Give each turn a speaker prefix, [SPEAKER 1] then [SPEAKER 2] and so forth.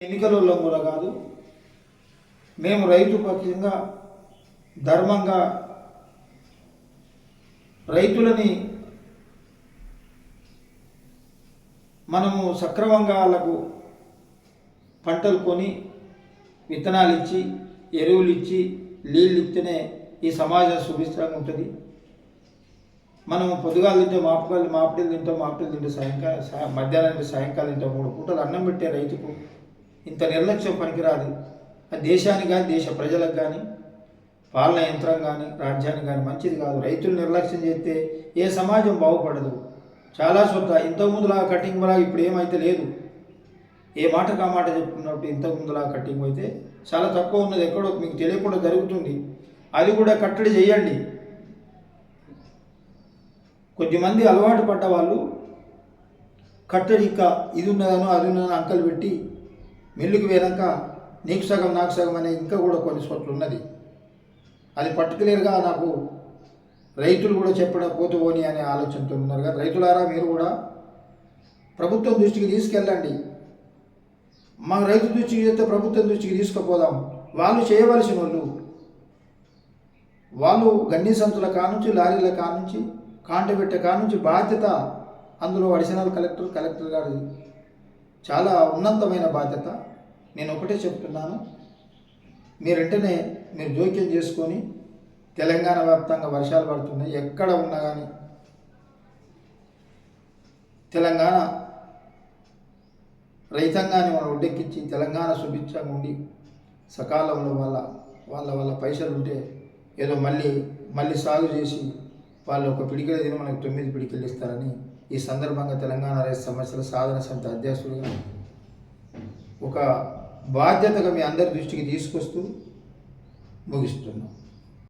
[SPEAKER 1] ఎన్నికలలో కూడా కాదు. మేము రైతు పక్షంగా ధర్మంగా రైతులని మనము సక్రమంగా వాళ్ళకు పంటలు కొని విత్తనాలు ఇచ్చి ఎరువులు ఇచ్చి నీళ్ళు ఇస్తేనే ఈ సమాజం సుభిష్టంగా ఉంటుంది. మనం పొద్దుగాలు తింటే మాపకాలు మాపిడీలు తింటాం మాపిడీలు తింటే సాయంకాలం మధ్యాహ్నం తింటే సాయంకాలం తింటాం మూడు పూటలు అన్నం పెట్టే రైతుకు ఇంత నిర్లక్ష్యం పనికిరాదు. అది దేశానికి కానీ దేశ ప్రజలకు కానీ పాలన యంత్రం కానీ రాజ్యానికి కానీ మంచిది కాదు. రైతులు నిర్లక్ష్యం చేస్తే ఏ సమాజం బాగుపడదు. చాలా సొంత ఇంతకుముందులా కటింగ్ లా ఇప్పుడు ఏమైతే లేదు. ఏ మాట కా మాట చెప్పుకున్నట్టు ఇంతకుముందులా కటింగ్ అయితే చాలా తక్కువ ఉన్నది. ఎక్కడో మీకు తెలియకుండా జరుగుతుంది. అది కూడా కట్టడి చేయండి. కొద్దిమంది అలవాటు పడ్డ వాళ్ళు కట్టడి ఇంకా ఇది ఉన్నదనో అది ఉన్నదనో అంకలు పెట్టి మిల్లుకి పోయాక నీకు సగం నాకు సగం అనే ఇంకా కూడా కొన్ని చోట్ల ఉన్నది. అది పర్టికులర్గా నాకు రైతులు కూడా చెప్పడం పోతుపోని అనే ఆలోచనతో ఉన్నారు. కదా రైతులారా మీరు కూడా ప్రభుత్వం దృష్టికి తీసుకెళ్ళండి. మా రైతు దృష్టికి చేస్తే ప్రభుత్వం దృష్టికి తీసుకుపోదాం. వాళ్ళు చేయవలసిన వాళ్ళు వాళ్ళు గన్ని సంతుల కానుంచి లారీల కానుంచి కాంటబెట్ట కానుంచి బాధ్యత అందులో అడిషనల్ కలెక్టర్ కలెక్టర్ గారి చాలా ఉన్నతమైన బాధ్యత. నేను ఒకటే చెప్తున్నాను. మీరు వెంటనే మీరు జోక్యం చేసుకొని తెలంగాణ వ్యాప్తంగా వర్షాలు పడుతున్నాయి ఎక్కడ ఉన్నా కానీ తెలంగాణ రైతాంగాన్ని మనం ఒడ్డెక్కించి తెలంగాణ సుభిక్షంగా ఉండి సకాలంలో వాళ్ళ వాళ్ళ వాళ్ళ పైసలు ఉంటే ఏదో మళ్ళీ మళ్ళీ సాగు చేసి వాళ్ళు ఒక పిడికిల తిని మనకు తొమ్మిది పిడికిలు ఇస్తారని ఈ సందర్భంగా తెలంగాణ రైతు సమస్యల సాధన సమితి అధ్యక్షుడిగా ఒక బాధ్యతగా మీ అందరి దృష్టికి తీసుకొస్తూ ముగిస్తున్నాం.